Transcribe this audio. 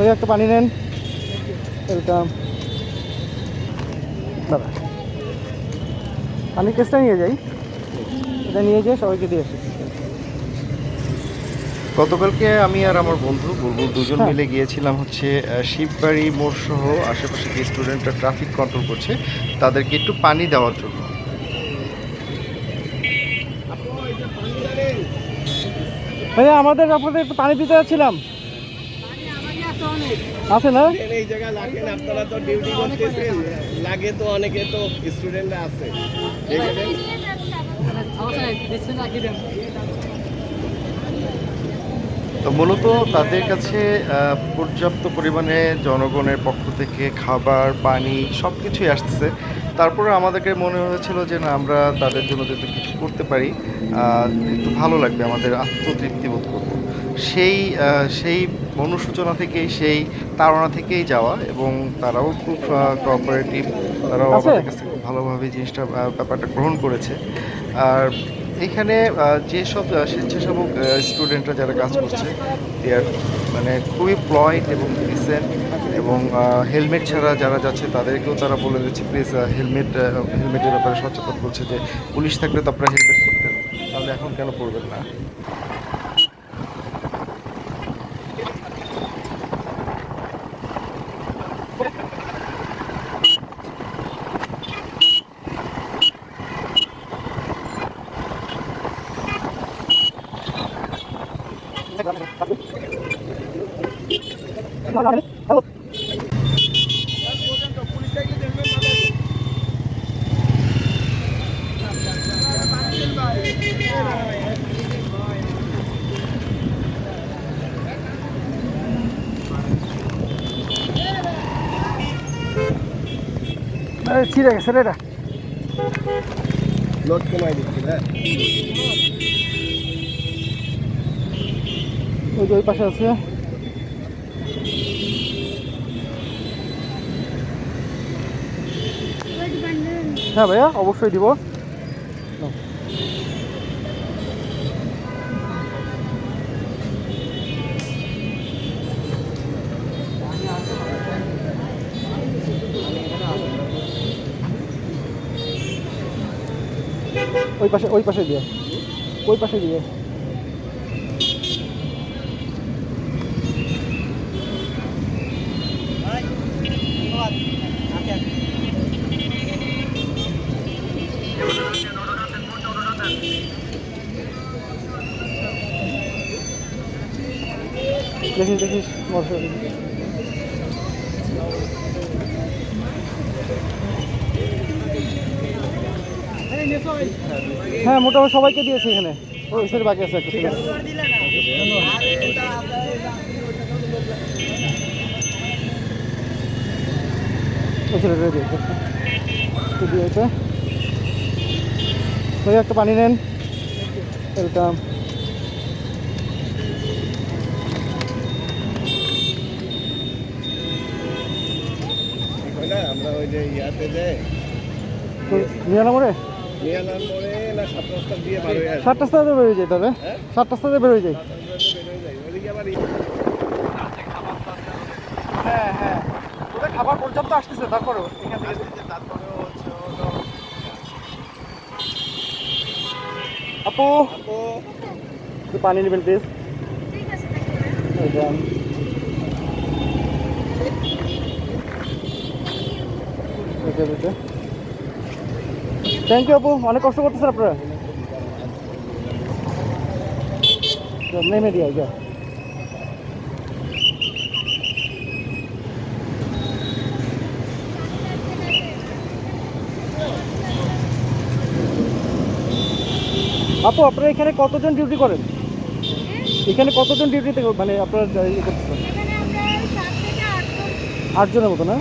ওই একটা পানি নেন। ওয়েলকাম দাদা পানির কেসটা নিয়ে যাই। এটা নিয়ে যাই সবাইকে দিয়ে আসি। গতকালকে আমি আর আমার বন্ধু বুলবুল দুজন হ্যাঁ। মিলে গিয়েছিলাম হচ্ছে শিববাড়ি মোড় সহ আশেপাশে যে স্টুডেন্টরা ট্রাফিক কন্ট্রোল করছে তাদেরকে একটু পানি দেওয়ার জন্য। ভাইয়া আমাদের আপনাদের একটু পানি দিতে যাচ্ছিলাম। আছে না? এই জায়গায় লাগেন আপনারা তো ডিউটি করতেছেন। লাগে তো অনেকে তো স্টুডেন্টরা আছে। তো মূলত তাদের কাছে পর্যাপ্ত পরিমাণে জনগণের পক্ষ থেকে খাবার পানি সব কিছুই আসতেছে। তারপরে আমাদেরকে মনে হয়েছিল যে না আমরা তাদের জন্য যদি কিছু করতে পারি। আহ, একটু ভালো লাগবে আমাদের আত্মতৃপ্তি বোধ করব। সেই সেই অনুসূচনা থেকেই সেই তাড়না থেকেই যাওয়া এবং তারাও খুব কোঅপারেটিভ তারাও আমাদের কাছে খুব ভালোভাবে জিনিসটা ব্যাপারটা গ্রহণ করেছে। আর এখানে যেসব স্বেচ্ছাসেবক স্টুডেন্টরা যারা কাজ করছে মানে খুবই প্লয়েড এবং ডিসেন্ট এবং হেলমেট ছাড়া যারা যাচ্ছে তাদেরকেও তারা বলে দিচ্ছে প্লিজ হেলমেট হেলমেটের ব্যাপারে সচেতন করছে যে পুলিশ থাকলে তো আপনারা হেলমেট করতেন তাহলে এখন কেন পড়বেন না? ছিঁড়ে গেছে রে এটা লোড কমাই দিচ্ছি হ্যাঁ ওই যে ওই পাশে আছে। হ্যাঁ ভাইয়া অবশ্যই দিব। ওই পাশে ওই পাশে দিয়ে ওই পাশে দিয়ে। দেখিস দেখিস হ্যাঁ মোটামুটি সবাইকে দিয়েছে এখানে। ওই সের বাকি আছে একটা ছেলে। ওই দে। একটু পানি নেন। ওয়েলকাম আমরা ওই যে ইয়াতে যাই না হয়ে যায় তবে যাই হ্যাঁ হ্যাঁ। খাবার পর্যাপ্ত আসতেছে, তারপরেও। তারপরেও হচ্ছে হলো আপু। একটু পানি নেবেন প্লিজ থ্যাংক ইউ আপু। অনেক কষ্ট করতেছেন আপনারা। নেমে দিয়ে আপু আপনারা এখানে কতজন ডিউটি করেন? এখানে কতজন ডিউটিতে মানে আপনারা ইয়ে করতেছেন? আটজনের মতো না?